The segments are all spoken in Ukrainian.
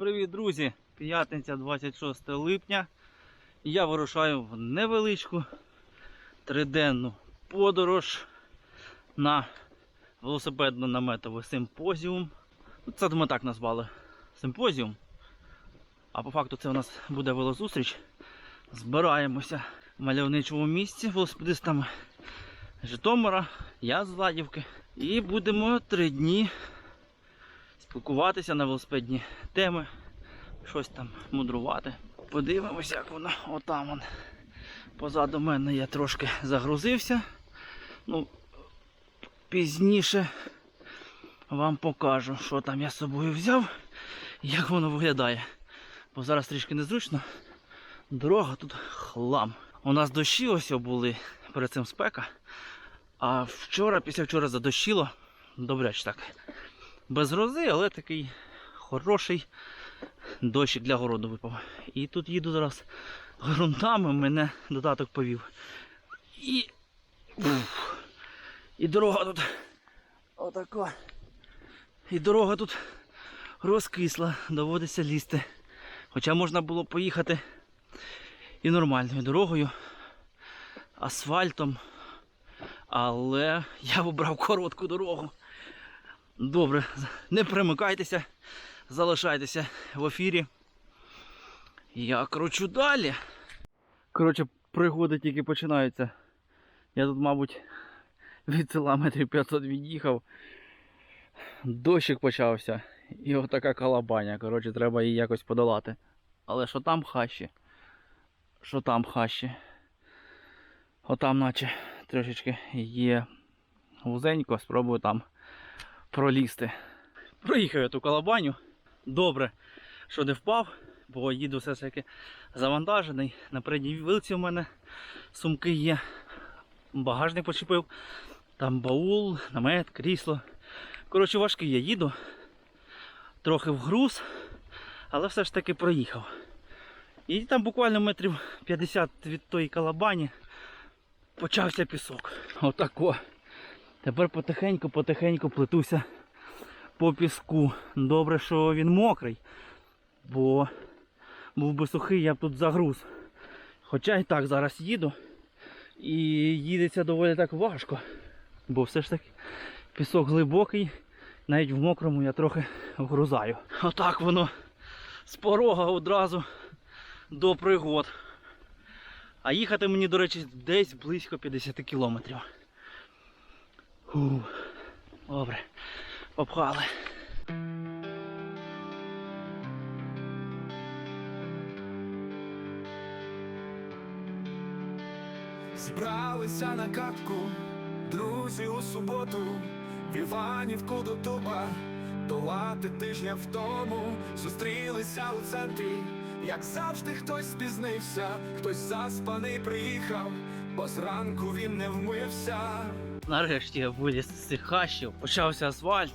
Привіт, друзі! П'ятниця 26 липня. Я вирушаю в невеличку триденну подорож на велосипедно-наметовий симпозіум. Ну, Це ми так назвали симпозіум. А по факту це у нас буде велозустріч. Збираємося в мальовничому місці велосипедистами Житомира, я з Ладівки. І будемо три дні спілкуватися на велосипедні теми, щось там мудрувати. Подивимося, як воно отам. Вон. Позаду мене я трошки загрузився. Ну, пізніше вам покажу, що там я з собою взяв і як воно виглядає. Бо зараз трішки незручно. Дорога тут хлам. У нас дощі ось були перед цим спека. А вчора, після вчора задощило. Добряч так без грози, але такий хороший дощик для городу випав. І тут їду зараз ґрунтами, мене додаток повів. І. Уф, і дорога тут. Отака. І дорога тут розкисла, доводиться лізти. Хоча можна було поїхати і нормальною дорогою, асфальтом. Але я обрав коротку дорогу. Добре, не примикайтеся, залишайтеся в ефірі. Я кручу далі. Коротше, пригоди тільки починаються. Я тут, мабуть, від села метрів 500 від'їхав. Дощик почався. І отака калабаня. Коротше, треба її якось подолати. Але що там хащі? Що там хащі? Отам, наче трошечки є вузенько, спробую там пролізти. Проїхав я ту калабаню. Добре, що не впав, бо їду все ж таки завантажений. На передній вилці у мене сумки є. Багажник почепив. Там баул, намет, крісло. Коротше, важкий я їду. Трохи вгруз, але все ж таки проїхав. І там буквально метрів 50 від тої калабані почався пісок. Отако. Тепер потихеньку-потихеньку плетуся по піску. Добре, що він мокрий, бо був би сухий, я б тут загруз. Хоча і так зараз їду. І їдеться доволі так важко. Бо все ж таки пісок глибокий, навіть в мокрому я трохи вгрузаю. Отак воно з порога одразу до пригод. А їхати мені, до речі, десь близько 50 кілометрів. Фу. Добре, попхали. Зібралися на катку, друзі у суботу, в Іванівку до дуба, долати тижня в тому, зустрілися у центрі, як завжди, хтось спізнився, хтось заспаний приїхав, бо зранку він не вмився. Нарешті я виліз з цих хащів, почався асфальт.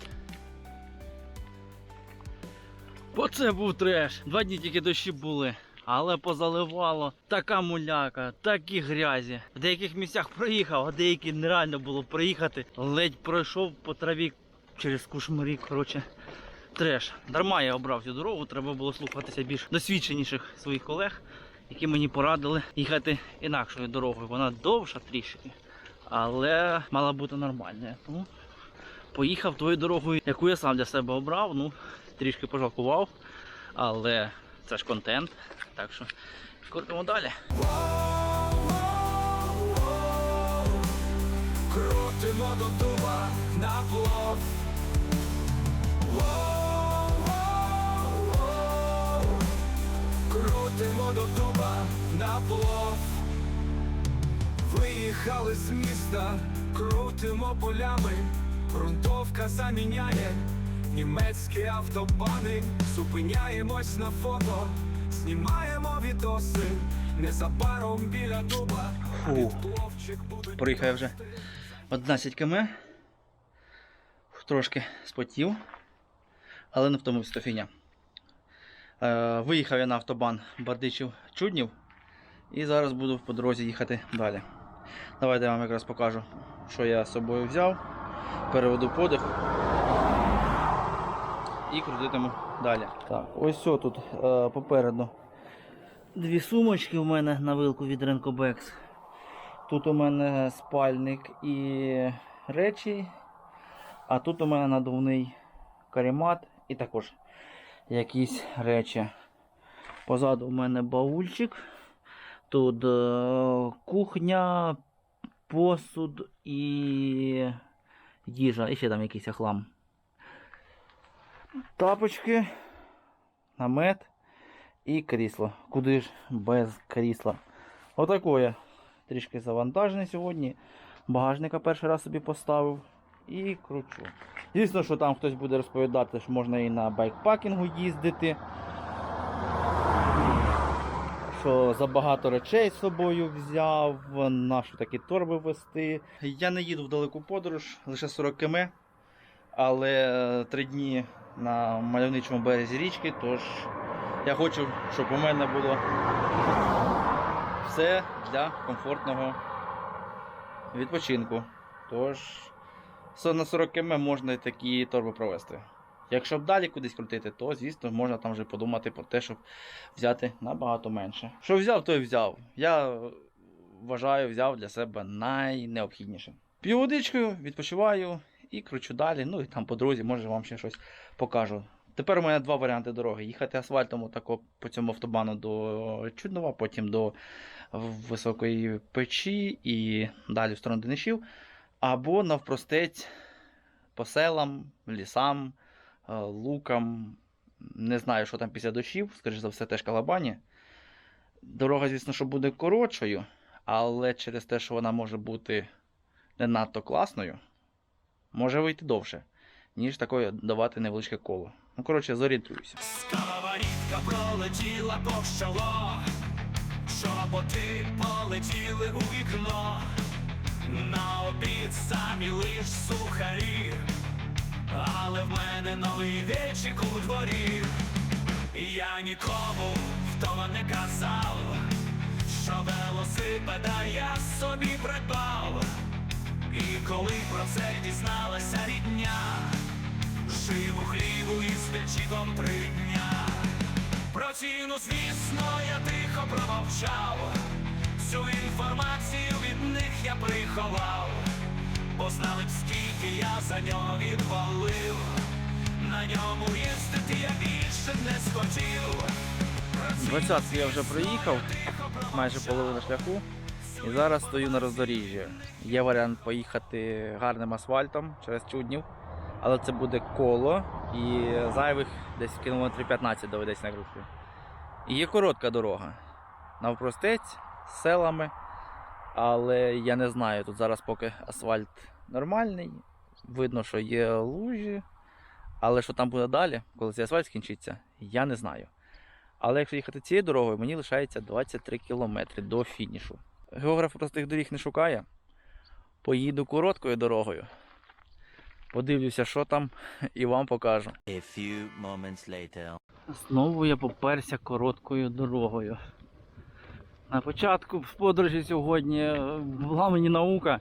Бо це був треш. Два дні тільки дощі були. Але позаливало така муляка, такі грязі. В деяких місцях проїхав, а деякі нереально було проїхати. Ледь пройшов по траві через кушмарі. Коротше, треш. Дарма я обрав цю дорогу, треба було слухатися більш досвідченіших своїх колег, які мені порадили їхати інакшою дорогою. Вона довша трішки але мала бути нормальна. Тому поїхав тою дорогою, яку я сам для себе обрав. Ну, трішки пожалкував, але це ж контент. Так що крутимо далі. Крутимо до дуба на плов. Крутимо до дуба на плов. Виїхали з міста, крутимо полями, грунтовка заміняє німецькі автобани, зупиняємось на фото, знімаємо відоси, незабаром біля дуба. Будуть Проїхав я вже 11 км. Трошки спотів, але не втомився то фігня. Е, виїхав я на автобан Бардичів Чуднів і зараз буду по дорозі їхати далі. Давайте я вам якраз покажу, що я з собою взяв. Переведу подих. і крутитиму далі. Так, ось все тут е, попереду. Дві сумочки у мене на вилку від Ренкобекс. Тут у мене спальник і речі, а тут у мене надувний каремат і також якісь речі. Позаду у мене баульчик. Тут е, кухня, посуд і їжа. І ще там якийсь хлам. Тапочки, намет і крісло. Куди ж без крісла? Отако я трішки завантажений сьогодні. Багажника перший раз собі поставив і кручу. Звісно, що там хтось буде розповідати, що можна і на байкпакінгу їздити. Що забагато речей з собою взяв, нашу такі торби вести. Я не їду в далеку подорож, лише 40 км, але 3 дні на мальовничому березі річки, тож я хочу, щоб у мене було все для комфортного відпочинку. Тож на 40 км можна і такі торби провести. Якщо б далі кудись крутити, то звісно можна там вже подумати про те, щоб взяти набагато менше. Що взяв, то й взяв. Я вважаю, взяв для себе найнеобхідніше. П'ю водичкою, відпочиваю і кручу далі. Ну і там по дорозі, може вам ще щось покажу. Тепер у мене два варіанти дороги. Їхати асфальтом тако по цьому автобану до Чуднова, потім до високої печі і далі в сторону Денишів. Або навпростець по селам, лісам, е, лукам. Не знаю, що там після дощів, скоріш за все, теж калабані. Дорога, звісно, що буде коротшою, але через те, що вона може бути не надто класною, може вийти довше, ніж такою давати невеличке коло. Ну, коротше, зорієнтуюся. Скалаварітка пролетіла повз чоло, полетіли у вікно, на обід самі лиш сухарі, але в мене новий вічик у дворі. Я нікому того не казав, що велосипеда я собі придбав. І коли про це дізналася рідня, Жив у хліву із печіком три дня. Про ціну, звісно, я тихо промовчав. Всю інформацію від них я приховав, бо знали б, скільки я за нього відвалив. На ньому їздити я більше не схотів. Про ціну, 20 я вже проїхав, майже половина шляху. І зараз стою на роздоріжжі. Є варіант поїхати гарним асфальтом через Чуднів, але це буде коло і зайвих десь кілометрів 15 доведеться накрутити. І є коротка дорога. Навпростець з селами. Але я не знаю, тут зараз поки асфальт нормальний. Видно, що є лужі. Але що там буде далі, коли цей асфальт скінчиться, я не знаю. Але якщо їхати цією дорогою, мені лишається 23 кілометри до фінішу. Географ простих доріг не шукає. Поїду короткою дорогою. Подивлюся, що там, і вам покажу. A few moments later. Знову я поперся короткою дорогою. На початку подорожі сьогодні е, була мені наука,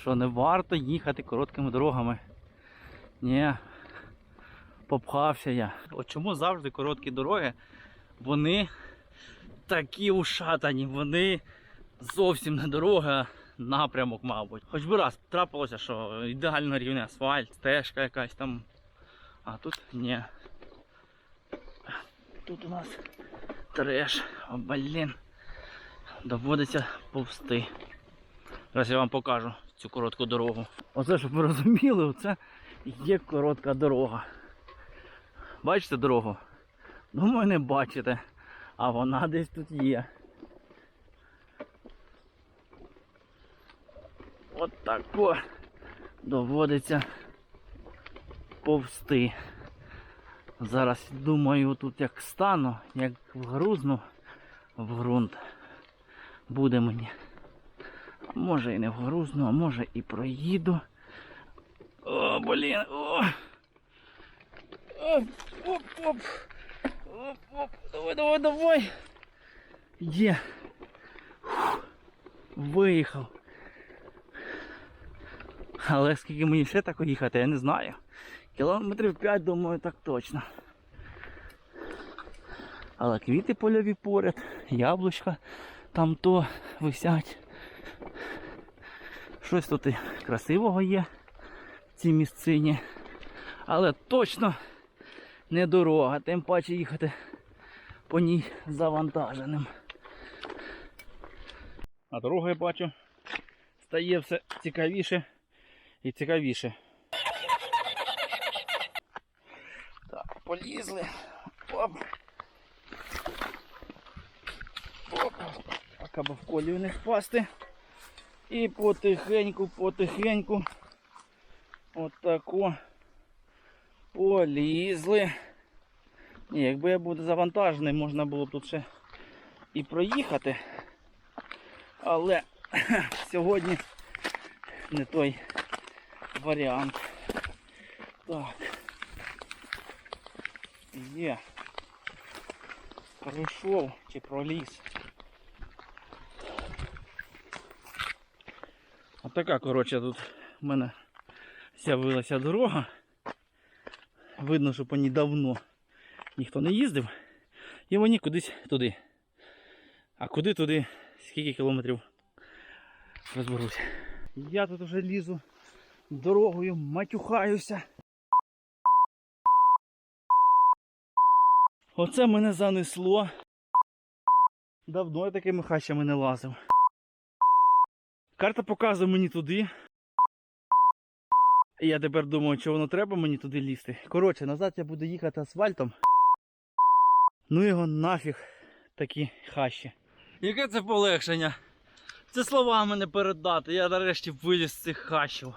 що не варто їхати короткими дорогами. Ні, попхався я. От чому завжди короткі дороги, вони такі ушатані, вони зовсім не дорога, напрямок, мабуть. Хоч би раз трапилося, що ідеально рівний асфальт, стежка якась там. А тут ні. Тут у нас треш. О, блін. Доводиться повсти. Зараз я вам покажу цю коротку дорогу. Оце, щоб ви розуміли, оце є коротка дорога. Бачите дорогу? Думаю, не бачите. А вона десь тут є. От тако доводиться повсти. Зараз думаю, тут як стану, як вгрузну в ґрунт. Буде мені. Може і не вгрузну, а може і проїду. О, блін. О! Оп, оп, оп. Оп, оп. Давай, давай, давай. Є. Фух. Виїхав. Але скільки мені ще так їхати, я не знаю. Кілометрів 5, думаю, так точно. Але квіти польові поряд, яблучка там то висять. Щось тут і красивого є в цій місцині. Але точно не дорога, тим паче їхати по ній завантаженим. А дорога я бачу стає все цікавіше і цікавіше. Так, полізли. Оп. Так, аби в колію не впасти. І потихеньку, потихеньку. Отако. Полізли. Ні, якби я був завантажений, можна було б тут ще і проїхати. Але сьогодні не той варіант. Так. Є. Пройшов чи проліз. Отака, коротше, тут в мене з'явилася дорога. Видно, що по ній давно ніхто не їздив. І вони кудись туди. А куди туди, скільки кілометрів розберуся. Я тут вже лізу дорогою, матюхаюся. Оце мене занесло. Давно я такими хащами не лазив. Карта показує мені туди. Я тепер думаю, чи воно треба мені туди лізти. Коротше, назад я буду їхати асфальтом. Ну його нафіг такі хащі. Яке це полегшення? Це словами не передати. Я нарешті виліз з цих хащів.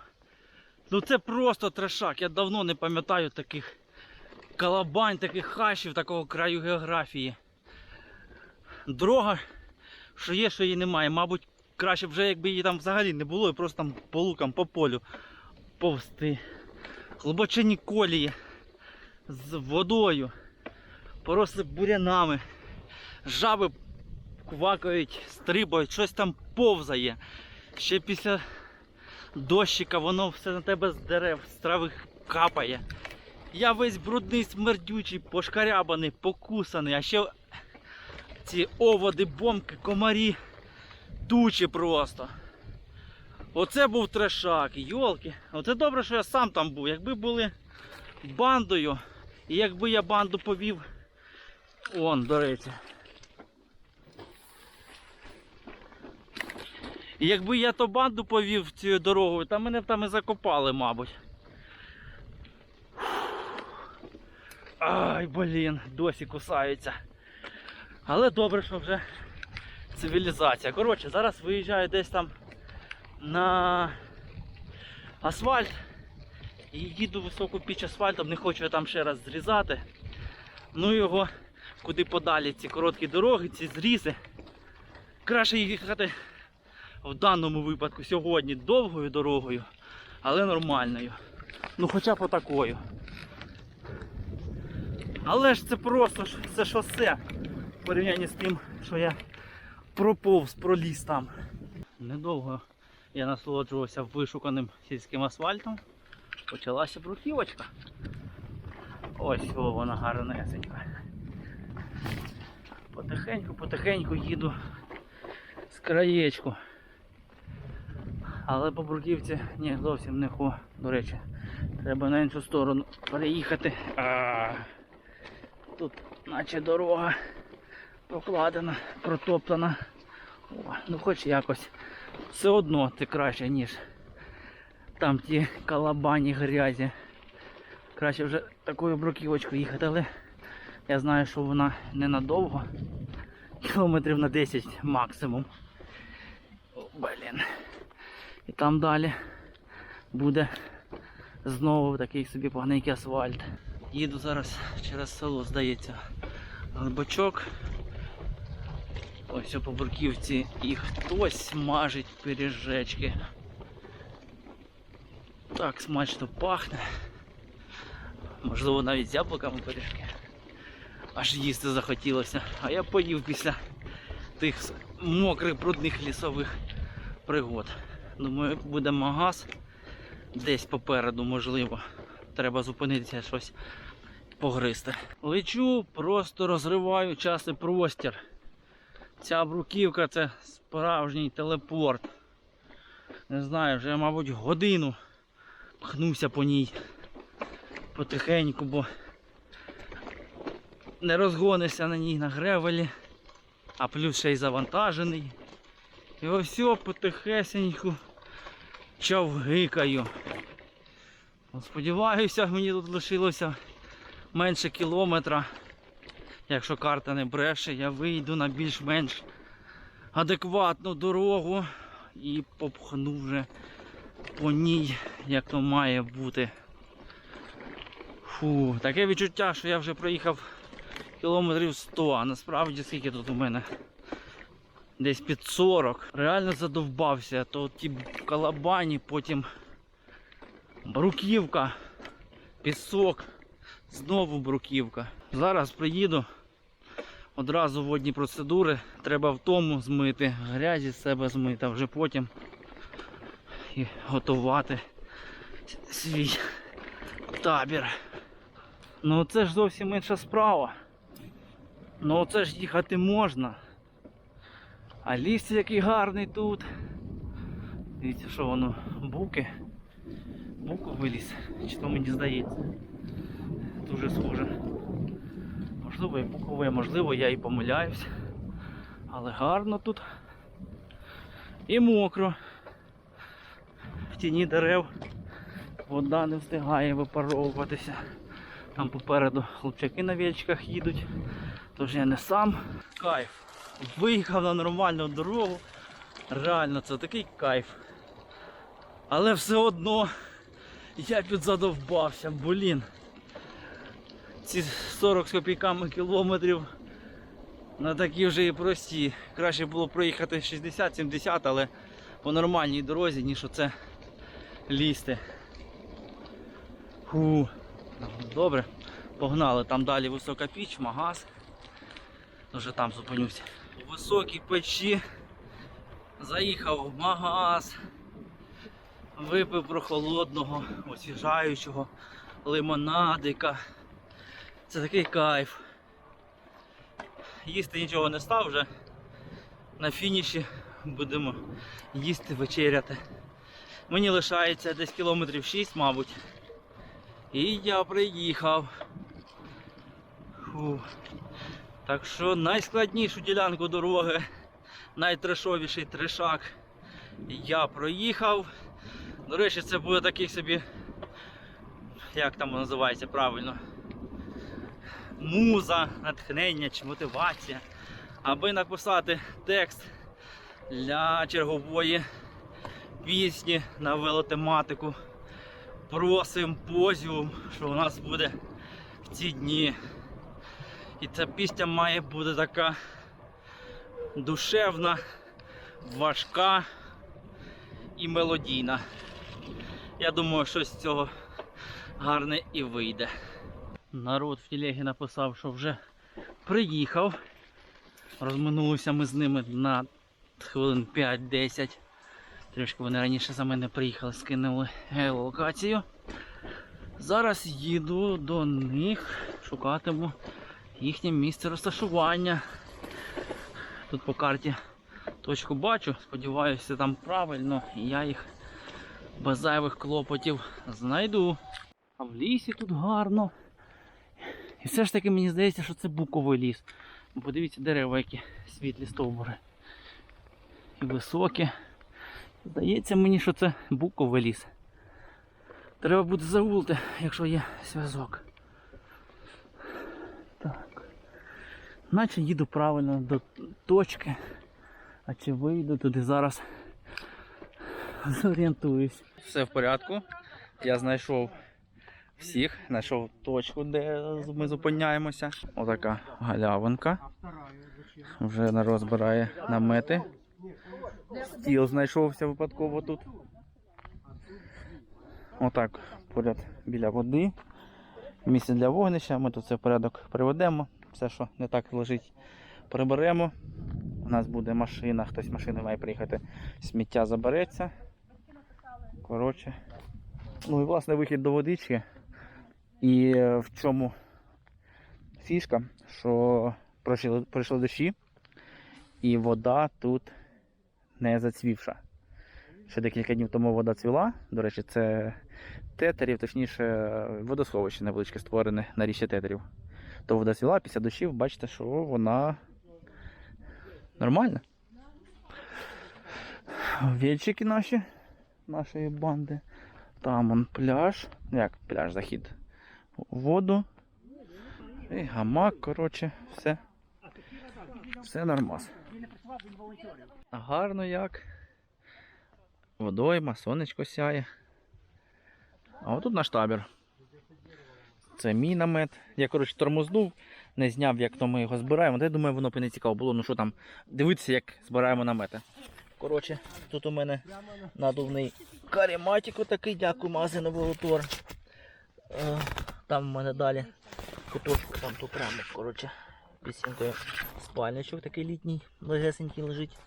Ну це просто трешак. Я давно не пам'ятаю таких калабань, таких хащів, такого краю географії. Дорога, що є, що її немає. Мабуть, краще вже якби її там взагалі не було, і просто там по лукам, по полю повсти. Глибочині колії з водою, поросли бурянами, жаби квакають, стрибають, щось там повзає. Ще після дощика воно все на тебе з дерев, з трави капає. Я весь брудний, смердючий, пошкарябаний, покусаний, а ще ці оводи, бомки, комарі, тучі просто. Оце був трешак, йолки. Оце добре, що я сам там був. Якби були бандою, і якби я банду повів. Он, до речі. І якби я то банду повів цією дорогою, то мене б там і закопали, мабуть. Ай, блін, досі кусаються. Але добре, що вже цивілізація. Коротше, зараз виїжджаю десь там на асфальт і їду високу піч асфальтом, не хочу я там ще раз зрізати. Ну його куди подалі ці короткі дороги, ці зрізи. Краще їхати в даному випадку сьогодні довгою дорогою, але нормальною. Ну хоча б отакою. Але ж це просто це шосе в порівнянні з тим, що я проповз, проліз там. Недовго я насолоджувався вишуканим сільським асфальтом. Почалася бруківочка. Ось о, вона гарнесенька. Потихеньку, потихеньку їду з краєчку. Але по бруківці ні, зовсім не хо. До речі, треба на іншу сторону переїхати. А, тут наче дорога прокладена, протоптана. О, ну хоч якось. Все одно це краще, ніж там ті калабані грязі. Краще вже такою бруківочкою їхати, але я знаю, що вона ненадовго. Кілометрів на 10 максимум. О, блін. І там далі буде знову такий собі поганенький асфальт. Їду зараз через село, здається, глибочок. Ось по бурківці і хтось смажить пиріжечки. Так смачно пахне. Можливо навіть з яблуками пиріжки. Аж їсти захотілося. А я поїв після тих мокрих брудних лісових пригод. Думаю, буде магаз десь попереду, можливо. треба зупинитися щось погризти. Лечу, просто розриваю час і простір. Ця бруківка це справжній телепорт. Не знаю, вже, мабуть, годину пхнуся по ній потихеньку, бо не розгонишся на ній на гревелі, а плюс ще й завантажений. І ось потихесеньку човгикаю. От Сподіваюся, мені тут лишилося менше кілометра. Якщо карта не бреше, я вийду на більш-менш адекватну дорогу і попхну вже по ній, як то має бути. Фу, таке відчуття, що я вже проїхав кілометрів 100, а насправді скільки тут у мене? Десь під 40. Реально задовбався, то ті калабані, потім бруківка, пісок, знову бруківка. Зараз приїду, одразу водні процедури, треба в тому змити, грязі з себе змити, а вже потім і готувати свій табір. Ну це ж зовсім інша справа. Ну це ж їхати можна. А ліс який гарний тут. Дивіться, що воно, буки. Буку виліз. Чи то мені здається. Дуже схоже. Можливо і букове, можливо, я і помиляюсь. Але гарно тут. І мокро. В тіні дерев вода не встигає випаровуватися. Там попереду хлопчаки на вічках їдуть. Тож я не сам. Кайф. Виїхав на нормальну дорогу. Реально, це такий кайф. Але все одно я підзадовбався, блін. Ці 40 з копійками кілометрів на такі вже і прості. Краще було проїхати 60-70, але по нормальній дорозі, ніж оце лізти. Фу. Добре, погнали. Там далі висока піч, магаз. Вже там зупинюся. У високій печі заїхав в магаз, випив прохолодного, освіжаючого лимонадика. Це такий кайф. Їсти нічого не став вже. На фініші будемо їсти, вечеряти. Мені лишається десь кілометрів 6, мабуть. І я приїхав. Фу. Так що найскладнішу ділянку дороги, найтрешовіший трешак я проїхав. До речі, це буде такий собі, як там називається правильно, муза, натхнення чи мотивація, аби написати текст для чергової пісні на велотематику про симпозіум, що у нас буде в ці дні. І ця пісня має бути така душевна, важка і мелодійна. Я думаю, щось з цього гарне і вийде. Народ в телегі написав, що вже приїхав. Розминулися ми з ними на хвилин 5-10. Трішки вони раніше за мене приїхали, скинули геолокацію. Зараз їду до них, шукатиму їхнє місце розташування. Тут по карті точку бачу, сподіваюся, там правильно, і я їх без зайвих клопотів знайду. А в лісі тут гарно. І все ж таки мені здається, що це буковий ліс. Подивіться дерева, які світлі стовбури. І високі. Здається мені, що це буковий ліс. Треба буде загулити, якщо є зв'язок. Так. Наче їду правильно до точки. А чи вийду туди зараз зорієнтуюсь. Все в порядку. Я знайшов всіх, знайшов точку, де ми зупиняємося. Отака галявинка. Вже народ збирає намети. Стіл знайшовся випадково тут. Отак, поряд біля води. Місце для вогнища. Ми тут все в порядок приведемо. Все, що не так лежить, приберемо. У нас буде машина, хтось машиною має приїхати, сміття забереться. Коротше. Ну і власне вихід до водички. І е, в чому фішка, що пройшли, пройшли дощі, і вода тут не зацвівша. Ще декілька днів тому вода цвіла. До речі, це тетерів, точніше, водосховище невеличке створене на річці тетерів. То вода цвіла, після дощів, бачите, що вона нормальна. Вільчики наші, нашої банди. Там он пляж. Як пляж, захід воду. І гамак, коротше, все. Все нормас. Гарно як. Водойма, сонечко сяє. А отут наш табір. Це мій намет. Я, коротше, тормознув, не зняв, як то ми його збираємо. Та я думаю, воно б не цікаво було. Ну що там, дивитися, як збираємо намети. Коротше, тут у мене надувний карематик такий, дякую, магазину Волотор. Там у мене далі куточок, там тут прямо, коротше, під стінкою спальничок такий літній, легесенький лежить.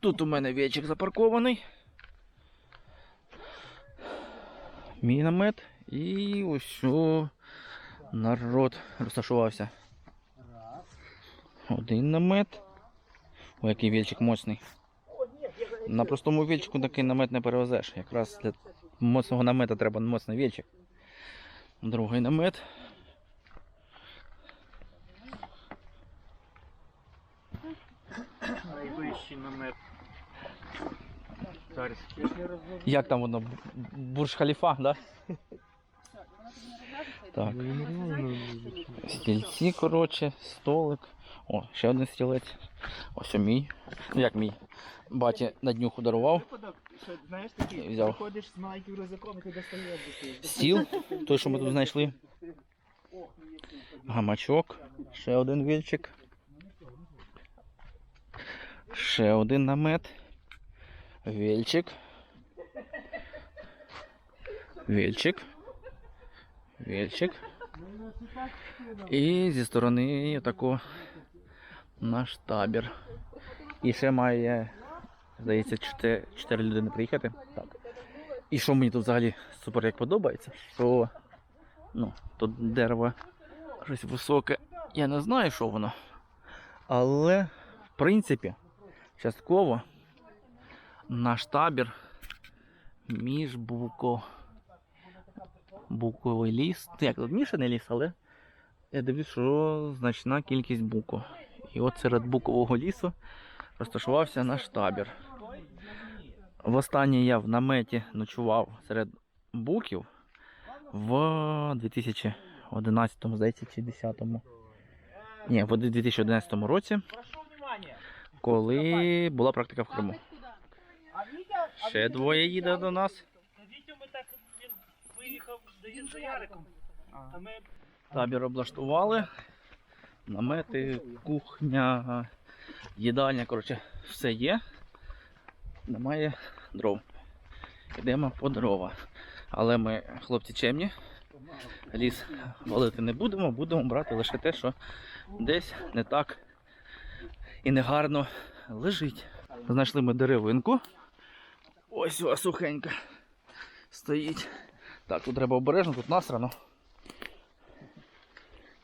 Тут у мене вечик запаркований. Мій намет і ось народ розташувався. Один намет. Ой, який вільчик моцний. На простому вільчику такий намет не перевезеш. Якраз для моцного намета треба моцний вільчик. Другий намет. Найвищий намет. Зараз. Як там воно? Б- Бурж Халіфа, да? Так. Стільці, коротше, столик. О, ще один стілець. Ось мій. Як мій. Батя на днюху дарував. Випадок, що, знаєш, такий, Взяв. виходиш з маленьким рюкзаком і ти достаєш десь. Стіл, той, що ми тут знайшли. Гамачок. Ще один вільчик. Ще один намет. Вільчик. Вільчик. Вільчик. І зі сторони тако наш табір. І ще має, здається, 4, 4 людини приїхати. Так. І що мені тут взагалі супер як подобається, що ну, тут дерево щось високе. Я не знаю, що воно. Але, в принципі, частково наш табір між буко. Буковий ліс. Як тут мішаний ліс, але я дивлюсь, що значна кількість буку. І от серед букового лісу розташувався наш табір. Востаннє я в наметі ночував серед буків в 2011, здається, чи 10 Ні, в 2011 році, коли була практика в Криму. Ще двоє їде до нас. Табір облаштували. Намети, кухня, їдальня, коротше, все є. Немає дров. Йдемо по дрова. Але ми, хлопці, чемні. Ліс валити не будемо, будемо брати лише те, що десь не так і негарно лежить. Знайшли ми деревинку. Ось о, сухенька. Стоїть. Так, тут треба обережно, тут насрано.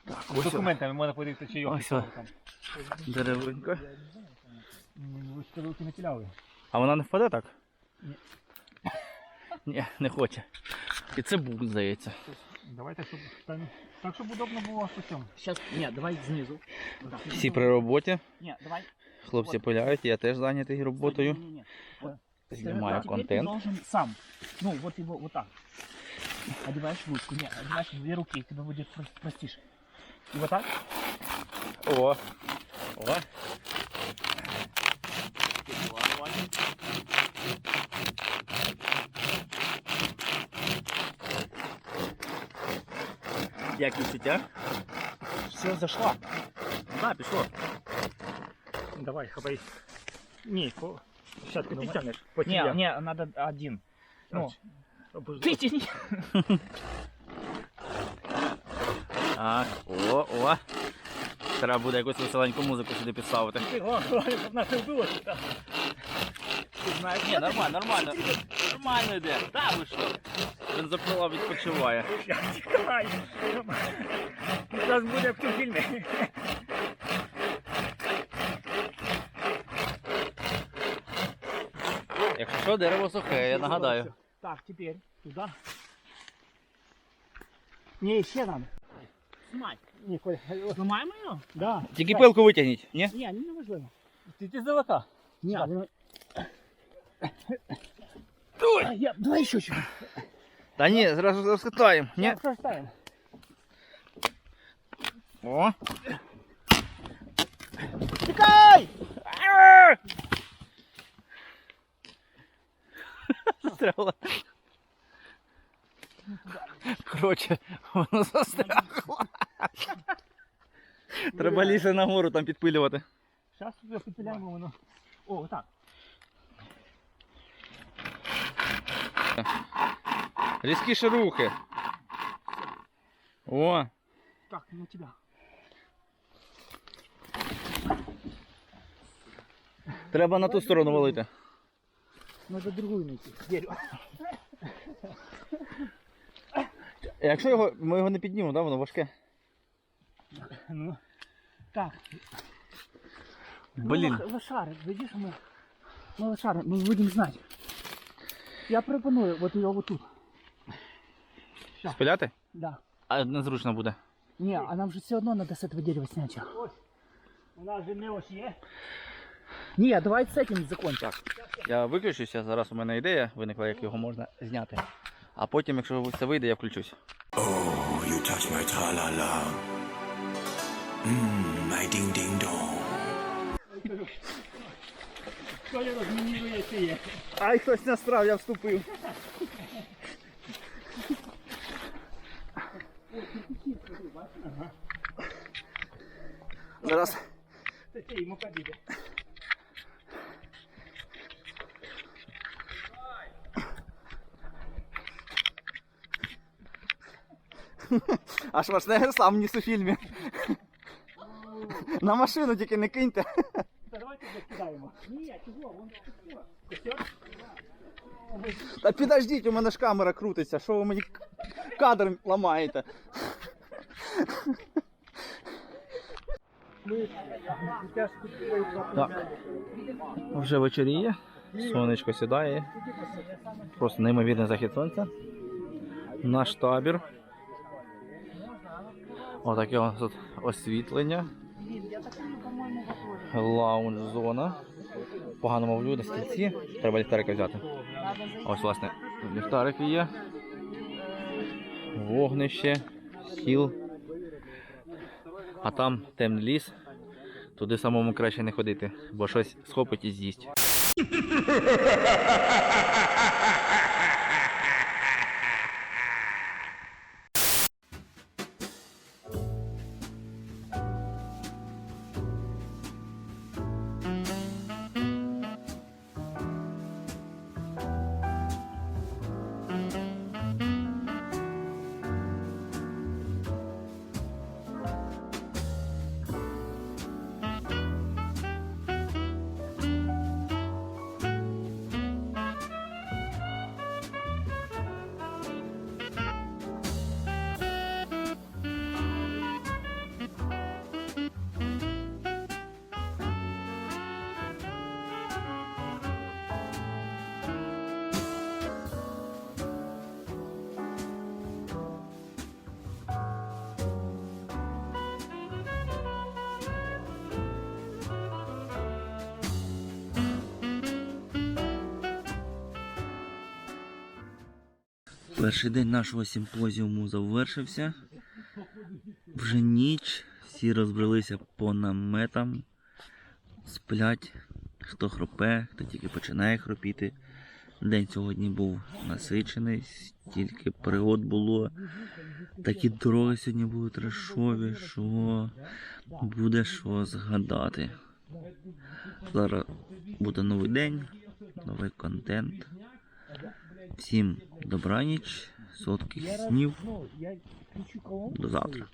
Так, ось о. документами можна подивитися, чи його Ось о. деревинка. Ви ж руки не піляли. А вона не впаде так? Ні. Ні, не хоче. І це бук, здається. Давайте, щоб там- так, щоб удобно було по цьому. Сейчас, нет, давай снизу. Всі при роботі. Нет, давай. Хлопці пиляють, я теж зайнятий роботою. Не-не-не. Знімаю А теперь ты контент. должен сам. Ну, вот его вот так. Одеваешь ручку. Нет, одеваешь две руки, тебе будет прос- простишь. И вот так. О! О! Як відчуття? Все, зашла. Да, пішло. Давай, хапай. Ні, по... Щас ти Давай. підтягнеш. Потім Не, я. не, надо один. Ну, ты тяни. Так, о, о. Треба буде якусь веселеньку музику сюди підставити. Ти, главное, щоб нас не вбило. Ні, нормально, нормально. нормально йде. Да, ви що? Бензопила відпочиває. Чекай. Зараз буде в цьому фільмі. Якщо що, дерево сухе, я нагадаю. Так, теперь туда. Не, ще надо. Снимай. Не, Коля, Снимаємо його? Да. Тільки пилку витягніть, ні? Ні, не важливо. Ти ти здалека. Ні. Давай, я, давай ще чуть. Та ні, зразу розкатаємо. Ні? Ставим. О. Тікай! Застряла. Коротше, воно застрягло. Треба ліше нагору там підпилювати. Зараз туди підпиляємо воно. О, отак. Різкіше рухи. О, Так, на тебя. треба на ту сторону валити. Надо другую найти. Дерево. Якщо його, ми його не піднімемо, да, воно важке. Ну. Так. Блін. Ну, лош- лошары, видишь, мы, мы лошары, мы будем знать. Я пропоную вот ее вот тут. Спиляти? Да. А незручно буде. Не, а нам же все равно надо с этого дерева снять. Ось. У нас же не ось є. Не, давай с этим закончим. Я виключуся, зараз у мене ідея виникла, як його можна зняти. А потім, якщо все вийде, я включусь. Oh, you touch my tra-la-la. Mmm, my ding-ding-dong. Що я розмінірую цієї? Ай, хтось настрав, я вступив. Зараз Це цієї мукадіди. аж Шварценеггер сам ніс у фільмі. На машину тільки не киньте. Закидаємо. Ні, чого, вон костер. Та підождіть, у мене ж камера крутиться, що ви мені кадр ламаєте? Так. Вже вечоріє, сонечко сідає. Просто неймовірний захід сонця. Наш табір. Отаке тут освітлення. Лаунж зона. Погано мовлю на стільці. Треба ліхтарика взяти. Ось, власне, ліхтарики є. Вогнище, стіл. А там темний ліс. Туди самому краще не ходити, бо щось схопить і з'їсть. Перший день нашого симпозіуму завершився. Вже ніч, всі розбрелися по наметам, сплять, хто хропе, хто тільки починає хропіти. День сьогодні був насичений, стільки пригод було. Такі дороги сьогодні були трешові, що буде що згадати. Зараз буде новий день, новий контент. Всім добраніч, солодких снів. Ну? До завтра.